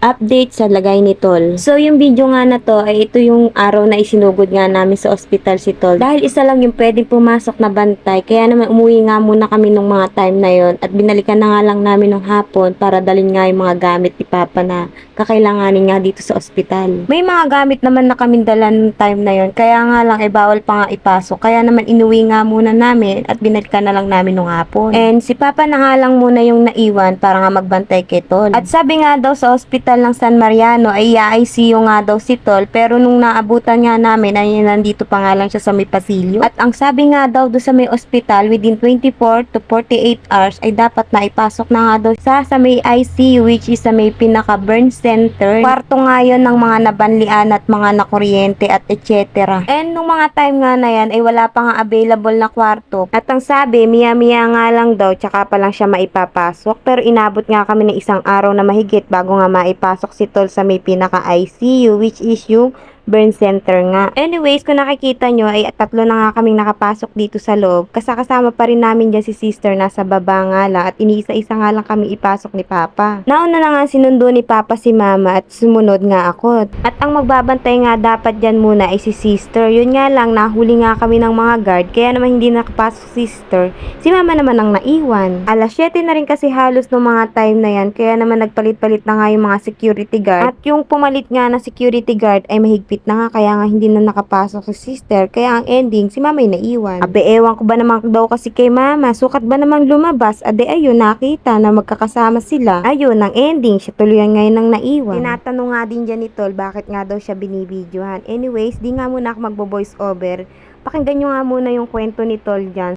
update sa lagay ni Tol. So, yung video nga na to, ay ito yung araw na isinugod nga namin sa ospital si Tol. Dahil isa lang yung pwedeng pumasok na bantay, kaya naman umuwi nga muna kami nung mga time na yon at binalikan na nga lang namin nung hapon para dalhin nga yung mga gamit ni Papa na kakailanganin nga dito sa ospital. May mga gamit naman na kaming dala nung time na yon, kaya nga lang ay bawal pa nga ipasok. Kaya naman inuwi nga muna namin at binalikan na lang namin nung hapon. And si Papa na nga lang muna yung naiwan para nga magbantay kay Tol. At sabi nga daw sa ospital ng San Mariano ay i-ICU nga daw si Tol pero nung naabutan nga namin ay nandito pa nga lang siya sa may pasilyo. At ang sabi nga daw do sa may ospital within 24 to 48 hours ay dapat na ipasok na nga daw sa sa may ICU which is sa may pinaka burn center. Kwarto nga yun ng mga nabanlian at mga nakuryente at etc. And nung mga time nga na yan ay wala pa nga available na kwarto. At ang sabi, miya-miya nga lang daw tsaka pa lang siya maipapasok. Pero inabot nga kami ng isang araw na mahigit bago nga maipasok si Tol sa may pinaka ICU which is yung burn center nga. Anyways, kung nakikita nyo ay tatlo na nga kaming nakapasok dito sa loob. Kasakasama pa rin namin dyan si sister nasa baba nga lang at iniisa-isa nga lang kami ipasok ni Papa. Nauna na nga sinundo ni Papa si Mama at sumunod nga ako. At ang magbabantay nga dapat dyan muna ay si sister. Yun nga lang, nahuli nga kami ng mga guard kaya naman hindi nakapasok si sister. Si Mama naman ang naiwan. Alas 7 na rin kasi halos ng mga time na yan kaya naman nagpalit-palit na nga yung mga security guard. At yung pumalit nga na security guard ay mahigpit na nga kaya nga hindi na nakapasok si sister kaya ang ending si mama ay naiwan. Abe ewan ko ba naman daw kasi kay mama sukat ba namang lumabas ade ayun nakita na magkakasama sila. Ayun ang ending siya tuluyan ngayon ng naiwan. Tinatanong nga din dyan ni Tol bakit nga daw siya binibidyohan. Anyways di nga muna ako magbo-voice over. Pakinggan nyo nga muna yung kwento ni Tol dyan.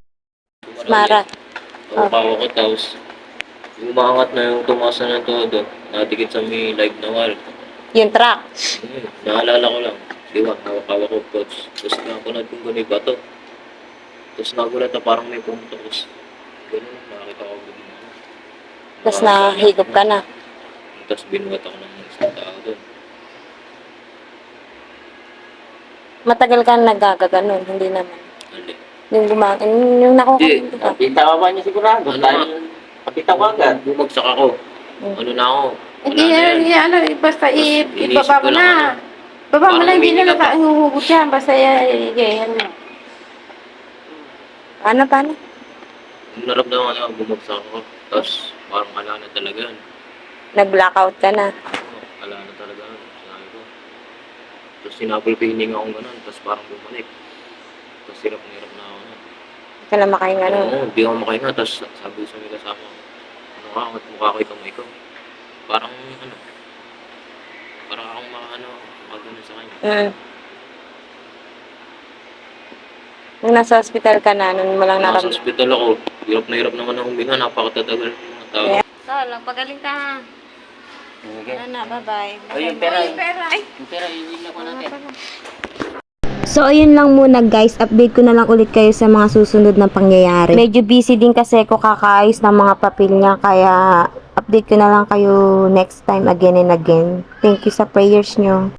Mara. Oo, ko tapos umaangat na yung tumaas na ng todo. Natikit sa may live na wall. Yung truck. Hmm, naalala ko lang. Diba, hawak-hawak ko coach. Tapos nakunod kong gano'y bato. Tapos nagulat na parang may pumunta. Tapos gano'n, nakakita ko gano'n. Tapos nahigop ka na. Tapos binuhat ako ng isang tao doon. Matagal ka na nagagaganon, hindi naman. Hindi. Yung gumag... Yung nakuha Hindi. ka. Kapita pa niya sigurado. Ano Dahil kapita ko agad. Bumagsak ako. Hmm. Ano na ako? Hindi, na ano, yan. ano, basta i, Tapos ibaba mo lang, na. ano, Baba mo parang na, hindi na umiiyak naka ihuhugot yan. Basta i, ganyan mo. Paano, paano? Yung naramdaman ko, bumagsak ako. Tapos parang wala na talaga yan. Nag-blackout ka na. Wala na talaga. Sinabi ko. Tapos sinabol ko yung hininga ko ganun. Tapos parang bumalik. Tapos hirap na hirap na ako. nun. Hindi ka na makahinga nun. Oo, hindi ako makahinga. Tapos sabi ko sa mga kasama ko, ano ka, at mukha ko ikaw ikaw. Parang ano, parang akong mga ano, magano sa kanya. Mm. Nung nasa hospital ka na, nun mo lang Nasa naramdaman. hospital ako, hirap na hirap naman ang huminga. Napakatatagal ng mga tao. Yeah. Tol, pagaling ka ha. Okay. Ano na, bye-bye. O yung pera. Yung pera. Ay, Yung pera, yun ko natin. So, ayun lang muna guys. Update ko na lang ulit kayo sa mga susunod na pangyayari. Medyo busy din kasi ako kakaayos ng mga papel niya. Kaya, update ko na lang kayo next time again and again. Thank you sa prayers nyo.